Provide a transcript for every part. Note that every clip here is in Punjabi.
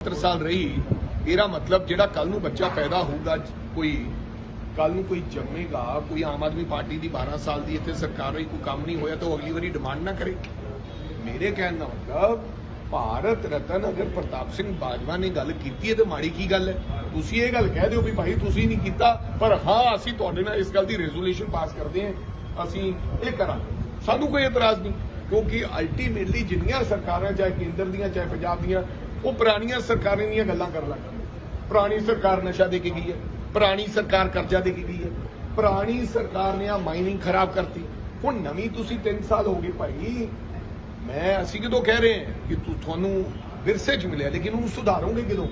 70 ਸਾਲ ਰਹੀ, ਇਹਦਾ ਮਤਲਬ ਜਿਹੜਾ ਕੱਲ ਨੂੰ ਬੱਚਾ ਪੈਦਾ ਹੋਊਗਾ, ਕੋਈ ਕੱਲ ਨੂੰ ਕੋਈ ਜੰਮੇਗਾ, ਕੋਈ ਆਮ ਆਦਮੀ ਪਾਰਟੀ ਦੀ 12 ਸਾਲ ਦੀ ਇੱਥੇ ਸਰਕਾਰ ਹੋਈ, ਕੋਈ ਕੰਮ ਨਹੀਂ ਹੋਇਆ ਤਾਂ ਉਹ ਅਗਲੀ ਵਾਰੀ ਡਿਮਾਂਡ ਨਾ ਕਰੇ। ਮੇਰੇ ਕਹਿਣ ਦਾ ਮਤਲਬ, ਭਾਰਤ ਰਤਨ ਅਗਰ ਪ੍ਰਤਾਪ ਸਿੰਘ ਬਾਜਵਾ ਨੇ ਗੱਲ ਕੀਤੀ ਹੈ ਤੇ ਮਾੜੀ ਕੀ ਗੱਲ ਹੈ? ਤੁਸੀਂ ਇਹ ਗੱਲ ਕਹਿ ਦਿਓ ਵੀ ਭਾਈ ਤੁਸੀਂ ਨਹੀਂ ਕੀਤਾ, ਪਰ ਹਾਂ, ਅਸੀਂ ਤੁਹਾਡੇ ਨਾਲ ਇਸ ਗੱਲ ਦੀ ਰੈਜ਼ੋਲੂਸ਼ਨ ਪਾਸ ਕਰਦੇ ਹਾਂ। ਅਸੀਂ ਇਹ ਕਰਾਂਗੇ। ਸਾਨੂੰ ਕੋਈ ਇਤਰਾਜ਼ ਨਹੀਂ, ਕਿਉਂਕਿ ਅਲਟੀਮੇਟਲੀ ਜਿੰਨੀਆਂ ਸਰਕਾਰਾਂ, ਚਾਹੇ ਕੇਂਦਰ ਦੀਆਂ, ਚਾਹੇ ਪੰਜਾਬ ਦੀਆਂ ਉਹ ਪੁਰਾਣੀਆਂ ਸਰਕਾਰਾਂ ਦੀਆਂ ਗੱਲਾਂ ਕਰਨ ਲੱਗ ਗਈਆਂ ਪੁਰਾਣੀ ਸਰਕਾਰ ਨਸ਼ਾ ਦੇ ਕੇ ਗਈ ਹੈ, ਪੁਰਾਣੀ ਸਰਕਾਰ ਕਰਜ਼ਾ ਦੇ ਕੇ ਗਈ ਹੈ, ਪੁਰਾਣੀ ਸਰਕਾਰ ਨੇ ਆ ਮਾਈਨਿੰਗ ਖਰਾਬ ਕਰਤੀ। ਹੁਣ ਨਵੀਂ ਤੁਸੀਂ 3 ਸਾਲ ਹੋ ਗਏ ਭਾਈ। ਮੈਂ, ਅਸੀਂ ਕਿਦੋਂ ਕਹਿ ਰਹੇ ਹਾਂ ਕਿ ਤੂੰ, ਤੁਹਾਨੂੰ ਵਿਰਸੇ 'ਚ ਮਿਲਿਆ, ਲੇਕਿਨ ਉਹਨੂੰ ਸੁਧਾਰੋਗੇ ਕਿਦੋਂ?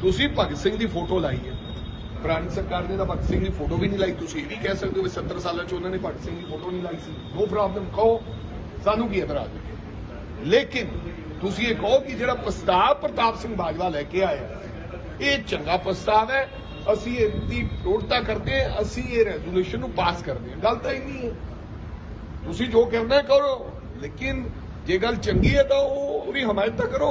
ਤੁਸੀਂ ਭਗਤ ਸਿੰਘ ਦੀ ਫੋਟੋ ਲਾਈ ਹੈ। ਪੁਰਾਣੀ ਸਰਕਾਰ ਨੇ ਤਾਂ ਭਗਤ ਸਿੰਘ ਦੀ ਫੋਟੋ ਵੀ ਨਹੀਂ ਲਾਈ। ਤੁਸੀਂ ਇਹ ਵੀ ਕਹਿ ਸਕਦੇ ਹੋ ਵੀ 70 ਸਾਲਾਂ 'ਚ ਉਹਨਾਂ ਨੇ ਭਗਤ ਸਿੰਘ ਦੀ ਫੋਟੋ ਨਹੀਂ ਲਾਈ ਸੀ। ਨੋ ਪ੍ਰੋਬਲਮ, ਕਹੋ। ਸਾਨੂੰ ਕੀ ਇਤਰਾਜ਼ ਹੈ? ਲੇਕਿਨ ਤੁਸੀਂ ਇਹ ਕਹੋ ਕਿ ਜਿਹੜਾ ਪ੍ਰਸਤਾਵ ਪ੍ਰਤਾਪ ਸਿੰਘ ਬਾਜਵਾ ਲੈ ਕੇ ਆਇਆ ਇਹ ਚੰਗਾ ਪ੍ਰਸਤਾਵ ਹੈ, ਅਸੀਂ ਇਹਦੀ ਪ੍ਰੋੜਤਾ ਕਰਦੇ ਹਾਂ, ਅਸੀਂ ਇਹ ਰੈਜ਼ੋਲੂਸ਼ਨ ਨੂੰ ਪਾਸ ਕਰਦੇ ਹਾਂ। ਗੱਲ ਤਾਂ ਇੰਨੀ ਹੈ। ਤੁਸੀਂ ਜੋ ਕਰਨਾ ਕਰੋ, ਲੇਕਿਨ ਜੇ ਗੱਲ ਚੰਗੀ ਹੈ ਤਾਂ ਉਹ ਉਹਦੀ ਹਮਾਇਤ ਤਾਂ ਕਰੋ।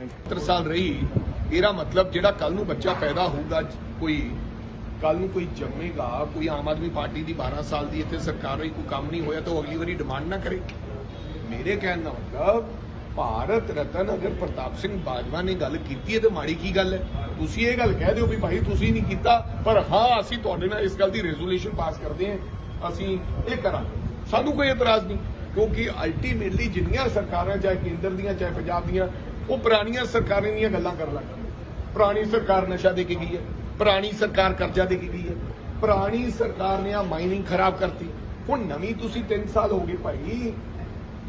70 ਸਾਲ ਰਹੀ, ਇਹਦਾ ਮਤਲਬ ਜਿਹੜਾ ਕੱਲ ਨੂੰ ਬੱਚਾ ਪੈਦਾ ਹੋਊਗਾ, ਕੋਈ ਕੱਲ ਨੂੰ ਕੋਈ ਜੰਮੇਗਾ, ਕੋਈ ਆਮ ਆਦਮੀ ਪਾਰਟੀ ਦੀ 12 ਸਾਲ ਦੀ ਇੱਥੇ ਸਰਕਾਰ ਹੋਈ ਕੋਈ ਕੰਮ ਨਹੀਂ ਹੋਇਆ, ਤਾਂ ਉਹ ਅਗਲੀ ਵਾਰੀ ਡਿਮਾਂਡ ਨਾ ਕਰੇ। ਮੇਰੇ ਕਹਿਣ ਦਾ ਮਤਲਬ ਭਾਰਤ ਰਤਨ ਅਗਰ ਪ੍ਰਤਾਪ ਸਿੰਘ ਬਾਜਵਾ ਨੇ ਗੱਲ ਕੀਤੀ ਹੈ ਤੇ ਮਾੜੀ ਕੀ ਗੱਲ ਹੈ? ਤੁਸੀਂ ਇਹ ਗੱਲ ਕਹਿ ਦਿਓ ਵੀ ਭਾਈ ਤੁਸੀਂ ਨਹੀਂ ਕੀਤਾ, ਪਰ ਹਾਂ, ਅਸੀਂ ਤੁਹਾਡੇ ਨਾਲ ਇਸ ਗੱਲ ਦੀ ਰੈਜ਼ੋਲੂਸ਼ਨ ਪਾਸ ਕਰਦੇ ਹਾਂ। ਅਸੀਂ ਇਹ ਕਰਾਂਗੇ। ਸਾਨੂੰ ਕੋਈ ਇਤਰਾਜ਼ ਨਹੀਂ, ਕਿਉਂਕਿ ਅਲਟੀਮੇਟਲੀ ਜਿੰਨੀਆਂ ਸਰਕਾਰਾਂ ਚਾਹੇ ਕੇਂਦਰ ਦੀਆਂ, ਚਾਹੇ ਪੰਜਾਬ ਦੀਆਂ, ਉਹ ਪੁਰਾਣੀਆਂ ਸਰਕਾਰਾਂ ਦੀਆਂ ਗੱਲਾਂ ਕਰਨ ਲੱਗ ਗਈਆਂ ਪੁਰਾਣੀ ਸਰਕਾਰ ਨਸ਼ਾ ਦੇ ਕੇ ਗਈ ਹੈ, ਪੁਰਾਣੀ ਸਰਕਾਰ ਕਰਜ਼ਾ ਦੇ ਕੇ ਗਈ ਹੈ, ਪੁਰਾਣੀ ਸਰਕਾਰ ਨੇ ਆ ਮਾਈਨਿੰਗ ਖਰਾਬ ਕਰਤੀ। ਹੁਣ ਨਵੀਂ ਤੁਸੀਂ 3 ਸਾਲ ਹੋ ਗਏ ਭਾਈ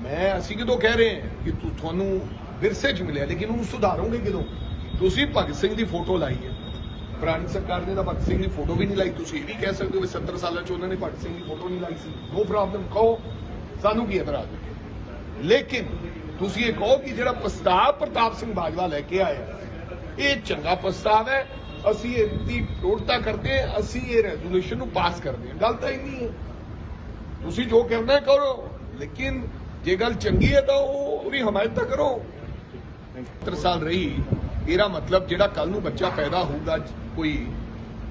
ਮੈਂ ਅਸੀਂ ਕਿਦੋਂ ਕਹਿ ਰਹੇ ਹਾਂ ਕਿ ਤੂੰ, ਤੁਹਾਨੂੰ ਵਿਰਸੇ 'ਚ ਮਿਲਿਆ, ਲੇਕਿਨ ਉਹਨੂੰ ਸੁਧਾਰੋਗੇ ਕਿਦੋਂ? ਤੁਸੀਂ ਭਗਤ ਸਿੰਘ ਦੀ ਫੋਟੋ ਲਾਈ ਹੈ। ਪੁਰਾਣੀ ਸਰਕਾਰ ਨੇ ਤਾਂ ਭਗਤ ਸਿੰਘ ਦੀ ਫੋਟੋ ਵੀ ਨਹੀਂ ਲਾਈ। ਤੁਸੀਂ ਇਹ ਵੀ ਕਹਿ ਸਕਦੇ ਹੋ 70 ਸਾਲਾਂ 'ਚ ਉਹਨਾਂ ਨੇ ਭਗਤ ਸਿੰਘ ਦੀ ਫੋਟੋ ਨਹੀਂ ਲਾਈ ਸੀ। ਨੋ ਪ੍ਰੋਬਲਮ ਕਹੋ। ਸਾਨੂੰ ਕੀ ਇਤਰਾਜ਼ ਹੈ? ਲੇਕਿਨ ਤੁਸੀਂ ਇਹ ਕਹੋ ਕਿ ਜਿਹੜਾ ਪ੍ਰਸਤਾਵ ਪ੍ਰਤਾਪ ਸਿੰਘ ਬਾਜਵਾ ਲੈ ਕੇ ਆਇਆ, ਇਹ ਚੰਗਾ ਪ੍ਰਸਤਾਵ ਹੈ। ਅਸੀਂ ਇਹਦੀ ਪ੍ਰੋੜਤਾ ਕਰਦੇ ਹਾਂ, ਅਸੀਂ ਇਹ ਰੈਜ਼ੋਲੂਸ਼ਨ ਨੂੰ ਪਾਸ ਕਰਦੇ ਹਾਂ। ਗੱਲ ਤਾਂ ਇੰਨੀ ਹੈ। ਤੁਸੀਂ ਜੋ ਕਰਨਾ ਕਰੋ, ਲੇਕਿਨ ਜੇ ਗੱਲ ਚੰਗੀ ਹੈ ਤਾਂ ਉਹ ਉਹਦੀ ਹਮਾਇਤ ਤਾਂ ਕਰੋ। 70 ਸਾਲ ਰਹੀ, ਇਹਦਾ ਮਤਲਬ ਜਿਹੜਾ ਕੱਲ ਨੂੰ ਬੱਚਾ ਪੈਦਾ ਹੋਊਗਾ, ਕੋਈ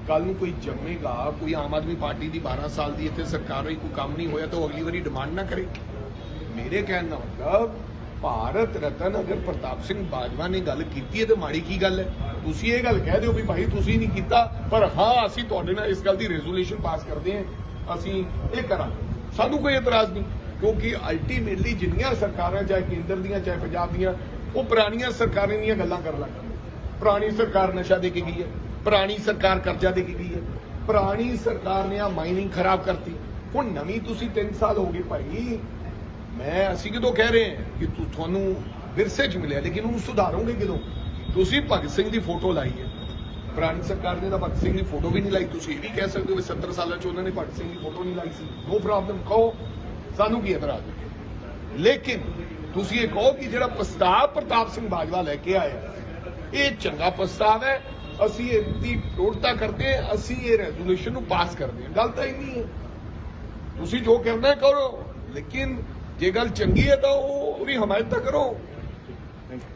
ਕੱਲ ਨੂੰ ਕੋਈ ਜੰਮੇਗਾ, ਕੋਈ ਆਮ ਆਦਮੀ ਪਾਰਟੀ ਦੀ 12 ਸਾਲ ਦੀ ਇੱਥੇ ਸਰਕਾਰ ਹੋਈ, ਕੋਈ ਕੰਮ ਨਹੀਂ ਹੋਇਆ ਤਾਂ ਉਹ ਅਗਲੀ ਵਾਰੀ ਡਿਮਾਂਡ ਨਾ ਕਰੇ। ਮੇਰੇ ਕਹਿਣ ਦਾ ਮਤਲਬ, ਭਾਰਤ ਰਤਨ ਅਗਰ ਪ੍ਰਤਾਪ ਸਿੰਘ ਬਾਜਵਾ ਨੇ ਗੱਲ ਕੀਤੀ ਹੈ ਤੇ ਮਾੜੀ ਕੀ ਗੱਲ ਹੈ? ਤੁਸੀਂ ਇਹ ਗੱਲ ਕਹਿ ਦਿਓ ਵੀ ਭਾਈ ਤੁਸੀਂ ਨਹੀਂ ਕੀਤਾ, ਪਰ ਹਾਂ, ਅਸੀਂ ਤੁਹਾਡੇ ਨਾਲ ਇਸ ਗੱਲ ਦੀ ਰੈਜ਼ੋਲੂਸ਼ਨ ਪਾਸ ਕਰਦੇ ਹਾਂ। ਅਸੀਂ ਇਹ ਕਰਾਂਗੇ। ਸਾਨੂੰ ਕੋਈ ਇਤਰਾਜ਼ ਨਹੀਂ। ਕਿਉਂਕਿ ਅਲਟੀਮੇਟਲੀ ਜਿੰਨੀਆਂ ਸਰਕਾਰਾਂ, ਚਾਹੇ ਕੇਂਦਰ ਦੀਆਂ, ਚਾਹੇ ਪੰਜਾਬ ਦੀਆਂ, ਉਹ ਪੁਰਾਣੀਆਂ ਸਰਕਾਰਾਂ ਦੀਆਂ ਗੱਲਾਂ ਕਰਨ ਲੱਗ ਗਈਆਂ ਪੁਰਾਣੀ ਸਰਕਾਰ ਨਸ਼ਾ ਦੇ ਕੇ ਗਈ ਹੈ, ਪੁਰਾਣੀ ਸਰਕਾਰ ਕਰਜ਼ਾ ਦੇ ਕੇ ਗਈ ਹੈ, ਪੁਰਾਣੀ ਸਰਕਾਰ ਨੇ ਆ ਮਾਈਨਿੰਗ ਖਰਾਬ ਕਰਤੀ। ਹੁਣ ਨਵੀਂ ਤੁਸੀਂ 3 ਸਾਲ ਹੋ ਗਏ ਭਾਈ। ਮੈਂ, ਅਸੀਂ ਕਿਦੋਂ ਕਹਿ ਰਹੇ ਹਾਂ ਕਿ ਤੂੰ, ਤੁਹਾਨੂੰ ਵਿਰਸੇ 'ਚ ਮਿਲਿਆ, ਲੇਕਿਨ ਉਹਨੂੰ ਸੁਧਾਰੋਗੇ ਕਿਦੋਂ? ਤੁਸੀਂ ਭਗਤ ਸਿੰਘ ਦੀ ਫੋਟੋ ਲਾਈ ਹੈ। ਪੁਰਾਣੀ ਸਰਕਾਰ ਨੇ ਤਾਂ ਭਗਤ ਸਿੰਘ ਦੀ ਫੋਟੋ ਵੀ ਨਹੀਂ ਲਾਈ। ਤੁਸੀਂ ਇਹ ਵੀ ਕਹਿ ਸਕਦੇ ਹੋ ਵੀ 70 ਸਾਲਾਂ 'ਚ ਉਹਨਾਂ ਨੇ ਭਗਤ ਸਿੰਘ ਦੀ ਫੋਟੋ ਨਹੀਂ ਲਾਈ ਸੀ। ਨੋ ਪ੍ਰੋਬਲਮ ਕਹੋ। ਸਾਨੂੰ ਕੀ ਇਤਰਾਜ਼ ਹੈ? ਲੇਕਿਨ ਤੁਸੀਂ ਇਹ ਕਹੋ ਕਿ ਜਿਹੜਾ ਪ੍ਰਸਤਾਵ ਪ੍ਰਤਾਪ ਸਿੰਘ ਬਾਜਵਾ ਲੈ ਕੇ ਆਇਆ, ਇਹ ਚੰਗਾ ਪ੍ਰਸਤਾਵ ਹੈ, ਅਸੀਂ ਇਹਦੀ ਪ੍ਰੋੜਤਾ ਕਰਦੇ ਹਾਂ, ਅਸੀਂ ਇਹ ਰੈਜ਼ੋਲੂਸ਼ਨ ਨੂੰ ਪਾਸ ਕਰਦੇ ਹਾਂ। ਗੱਲ ਤਾਂ ਇੰਨੀ ਹੈ। ਤੁਸੀਂ ਜੋ ਕਰਨਾ ਕਰੋ, ਲੇਕਿਨ ਜੇ ਗੱਲ ਚੰਗੀ ਹੈ ਤਾਂ ਉਹ ਉਹਦੀ ਹਮਾਇਤ ਤਾਂ ਕਰੋ।